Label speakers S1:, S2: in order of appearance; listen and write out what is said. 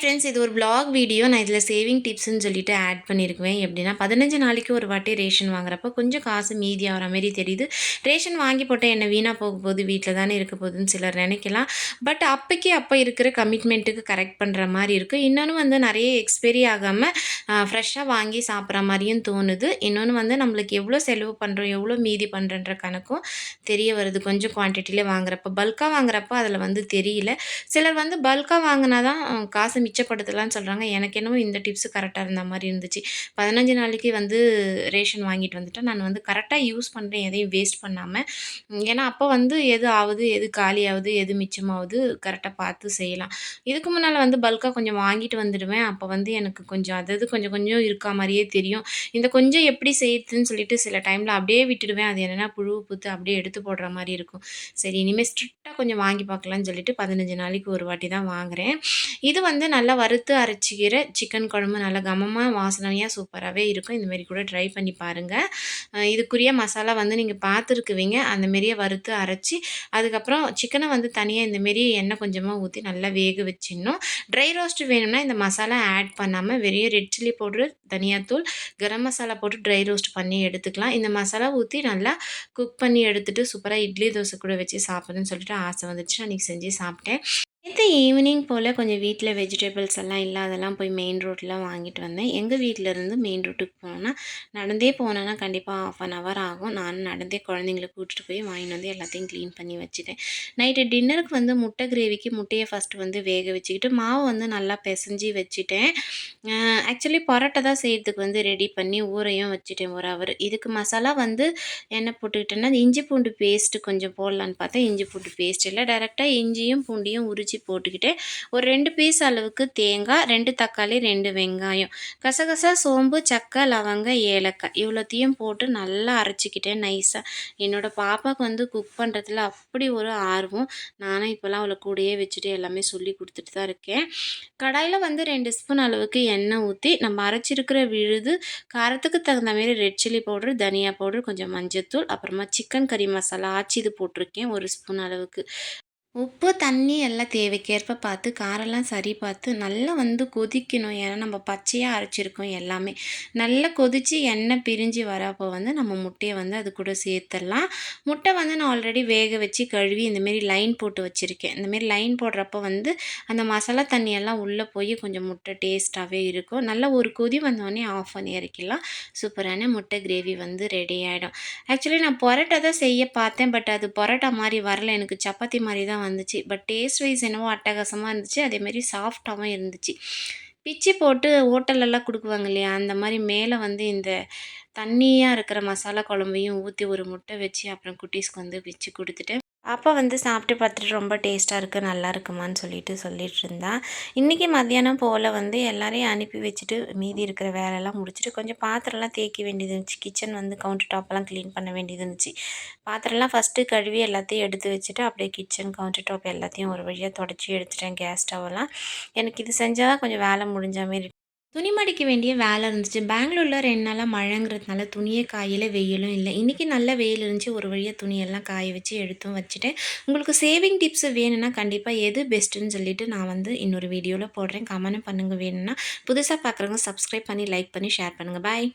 S1: Friends இது ஒரு black video நான் இதில் சேவிங் டிப்ஸ்னு சொல்லிட்டு ஆட் பண்ணியிருக்குவேன் எப்படின்னா பதினஞ்சு நாளைக்கு ஒரு வாட்டி ரேஷன் வாங்குறப்ப கொஞ்சம் காசு மீதி ஆகிற மாதிரி தெரியுது. ரேஷன் வாங்கி போட்டால் என்ன வீணாக போக போகுது வீட்டில் தானே இருக்க போகுதுன்னு சிலர் நினைக்கலாம். பட் அப்போக்கே அப்போ இருக்கிற கமிட்மெண்ட்டுக்கு கரெக்ட் பண்ணுற மாதிரி இருக்குது இன்னொன்று வந்து நிறைய எக்ஸ்பெரி ஆகாமல் ஃப்ரெஷ்ஷாக வாங்கி சாப்பிட்ற மாதிரியும் தோணுது. இன்னொன்று வந்து நம்மளுக்கு எவ்வளோ செலவு பண்ணுறோம் எவ்வளோ மீதி பண்ணுறன்ற கணக்கும் தெரிய வருது. கொஞ்சம் குவான்டிட்டியில் வாங்குறப்ப பல்காக வாங்குறப்போ அதில் வந்து தெரியல. சிலர் வந்து பல்காக வாங்கினா தான் காசு மிச்சப்படுத்தலாம்னு சொல்கிறாங்க எனக்கு என்னமோ இந்த டிப்ஸு கரெக்டாக இருந்த மாதிரி இருந்துச்சு. பதினஞ்சு நாளைக்கு வந்து ரேஷன் வாங்கிட்டு வந்துட்டேன். நான் வந்து கரெக்டாக யூஸ் பண்ணுறேன் எதையும் வேஸ்ட் பண்ணாமல் ஏன்னா அப்போ வந்து எது ஆகுது எது காலி ஆகுது எது மிச்சமாகுது கரெக்டாக பார்த்து செய்யலாம். இதுக்கு முன்னால் வந்து பல்காக கொஞ்சம் வாங்கிட்டு வந்துடுவேன். அப்போ வந்து எனக்கு கொஞ்சம் அதாவது கொஞ்சம் கொஞ்சம் இருக்கா மாதிரியே தெரியும். இந்த கொஞ்சம் எப்படி செய்யுதுன்னு சொல்லிட்டு சில டைமில் அப்படியே விட்டுடுவேன். அது என்னென்னா புழு புத்து அப்படியே எடுத்து போடுற மாதிரி இருக்கும். சரி இனிமேல் ஸ்ட்ரிக்டாக கொஞ்சம் வாங்கி பார்க்கலான்னு சொல்லிட்டு பதினஞ்சு நாளைக்கு ஒரு வாட்டி தான் வாங்குகிறேன் இது வந்து நல்லா வறுத்து அரைச்சிக்கிற சிக்கன் குழம்பு நல்லா கமமாக வாசனையாக சூப்பராகவே இருக்கும். இந்தமாரி கூட ட்ரை பண்ணி பாருங்கள் இதுக்குரிய மசாலா வந்து நீங்கள் பார்த்துருக்குவீங்க அந்தமாரியே வறுத்து அரைச்சி அதுக்கப்புறம் சிக்கனை வந்து தனியாக இந்தமாரி எண்ணெய் கொஞ்சமாக ஊற்றி நல்லா வேக வச்சிடணும். ட்ரை ரோஸ்ட் வேணும்னா இந்த மசாலா ஆட் பண்ணாமல் வெறும் ரெட் சில்லி பவுட்ரு தனியாத்தூள் கரம் மசாலா போட்டு ட்ரை ரோஸ்ட் பண்ணி எடுத்துக்கலாம். இந்த மசாலா ஊற்றி நல்லா குக் பண்ணி எடுத்துகிட்டு சூப்பராக இட்லி தோசை கூட வச்சு சாப்பிட்றேன்னு சொல்லிட்டு ஆசை வந்துச்சு அன்றைக்கி செஞ்சு சாப்பிட்டேன். நேற்று ஈவினிங் போல் கொஞ்சம் வீட்டில் வெஜிடபிள்ஸ் எல்லாம் இல்லாதெல்லாம் போய் மெயின் ரோட்டில் வாங்கிட்டு வந்தேன். எங்கள் வீட்டிலேருந்து மெயின் ரோட்டுக்கு போனோன்னா நடந்தே போனேன்னா கண்டிப்பாக ஆஃப் அன் ஹவர் ஆகும். நானும் நடந்தே குழந்தைங்கள கூட்டிட்டு போய் வாங்கிட்டு வந்து எல்லாத்தையும் க்ளீன் பண்ணி வச்சுட்டேன். நைட்டு டின்னருக்கு வந்து முட்டை கிரேவிக்கு முட்டையை ஃபஸ்ட்டு வந்து வேக வச்சுக்கிட்டு மாவு வந்து நல்லா பிசைஞ்சி வச்சுட்டேன். ஆக்சுவலி பரோட்டா தான் செய்கிறதுக்கு வந்து ரெடி பண்ணி ஊரையும் வச்சுட்டேன் ஒரு ஹவர் இதுக்கு மசாலா வந்து என்ன போட்டுக்கிட்டேன்னா இஞ்சி பூண்டு பேஸ்ட்டு கொஞ்சம் போடலான்னு பார்த்தா இஞ்சி பூண்டு பேஸ்ட் இல்லை டேரெக்டாக இஞ்சியும் பூண்டியும் உரிச்சு போட்டுக்கிட்டு ஒரு ரெண்டு பீஸ் அளவுக்கு தேங்காய் ரெண்டு தக்காளி ரெண்டு வெங்காயம். கசகசா சோம்பு சக்கை லவங்கம் ஏலக்காய். இவ்வளோத்தையும் போட்டு நல்லா அரைச்சிக்கிட்டேன் நைஸாக என்னோடய பாப்பாவுக்கு வந்து குக் பண்ணுறதுல அப்படி ஒரு ஆர்வம். நானும் இப்போல்லாம் அவளை கூடயே வச்சுட்டு எல்லாமே சொல்லி கொடுத்துட்டு தான் இருக்கேன். கடாயில் வந்து ரெண்டு ஸ்பூன் அளவுக்கு எண்ணெய் ஊற்றி நம்ம அரைச்சிருக்கிற விழுது காரத்துக்கு தகுந்த மாதிரி ரெட் சில்லி பவுடர் தனியா பவுடர் கொஞ்சம் மஞ்சத்தூள் அப்புறமா சிக்கன் கறி மசாலா ஆச்சி இது போட்டிருக்கேன் ஒரு ஸ்பூன் அளவுக்கு. உப்பு தண்ணி எல்லாம் தேவைக்கேற்ப பார்த்து காரெல்லாம் சரி பார்த்து நல்லா வந்து கொதிக்கணும். ஏன்னா நம்ம பச்சையாக அரைச்சிருக்கோம் எல்லாமே. நல்லா கொதித்து எண்ணெய் பிரிஞ்சு வரப்போ வந்து நம்ம முட்டையை வந்து அது கூட சேர்த்துடலாம். முட்டை வந்து நான் ஆல்ரெடி வேக வச்சு கழுவி இந்தமாரி லைன் போட்டு வச்சுருக்கேன். இந்தமாரி லைன் போடுறப்போ வந்து அந்த மசாலா தண்ணியெல்லாம் உள்ளே போய் கொஞ்சம் முட்டை டேஸ்ட்டாகவே இருக்கும். நல்லா ஒரு கொதி வந்தோடனே ஆஃப் பண்ணி இறக்கிடலாம். சூப்பரான முட்டை கிரேவி வந்து ரெடி ஆகிடும் ஆக்சுவலி நான் பொரோட்டா தான் செய்ய பார்த்தேன் பட் அது பொரோட்டா மாதிரி வரல. எனக்கு சப்பாத்தி மாதிரி தான் வந்துச்சு. பட் டேஸ்ட் வைஸ் என்னவோ அட்டகாசமாக இருந்துச்சு. அதேமாரி சாஃப்டாகவும் இருந்துச்சு. பிச்சு போட்டு ஹோட்டலெல்லாம் கொடுக்குவாங்க இல்லையா? அந்த மாதிரி மேலே வந்து இந்த தண்ணியாக இருக்கிற மசாலா குழம்பையும் ஊற்றி ஒரு முட்டை வச்சு அப்புறம் குட்டீஸ்க்கு வந்து பிச்சு கொடுத்துட்டு அப்போ வந்து சாப்பிட்டு பார்த்துட்டு ரொம்ப டேஸ்ட்டாக இருக்குது நல்லா இருக்குமான்னு சொல்லிட்டு சொல்லிட்டு இருந்தா. இன்றைக்கி மத்தியானம் போல் வந்து எல்லாரையும் அனுப்பி வச்சுட்டு மீதி இருக்கிற வேலையெல்லாம் முடிச்சுட்டு கொஞ்சம் பாத்திரம்லாம் தேய்க்க வேண்டியது இருந்துச்சு. கிச்சன் வந்து கவுண்டர் டாப்லாம் க்ளீன் பண்ண வேண்டியது இருந்துச்சு. பாத்திரம்லாம் ஃபஸ்ட்டு கழுவி எல்லாத்தையும் எடுத்து வச்சுட்டு அப்படியே கிச்சன் கவுண்டர் டாப் எல்லாத்தையும் ஒரு வழியாக தொடச்சி எடுத்துட்டேன் கேஸ் ஸ்டவ்லாம் எனக்கு இது செஞ்சால் கொஞ்சம் வேலை முடிஞ்ச மாரி துணி மடிக்க வேண்டிய வேலை இருந்துச்சு. பெங்களூரில் ரெண்டு நாளாக மழைங்கிறதுனால துணியே காயில் வெயிலும் இல்லை. இன்றைக்கி நல்ல வெயில் இருந்துச்சு. ஒரு வழியாக துணியெல்லாம் காய வச்சு எடுத்தும் வச்சுட்டேன். உங்களுக்கு சேவிங் டிப்ஸ் வேணும்னா கண்டிப்பாக எது பெஸ்ட்டுன்னு சொல்லிட்டு நான் வந்து இன்னொரு வீடியோவில் போடுறேன். கமெண்ட் பண்ணுங்கள் வேணும்னா. புதுசாக பார்க்குறவங்க சப்ஸ்கிரைப் பண்ணி லைக் பண்ணி ஷேர் பண்ணுங்கள் பாய்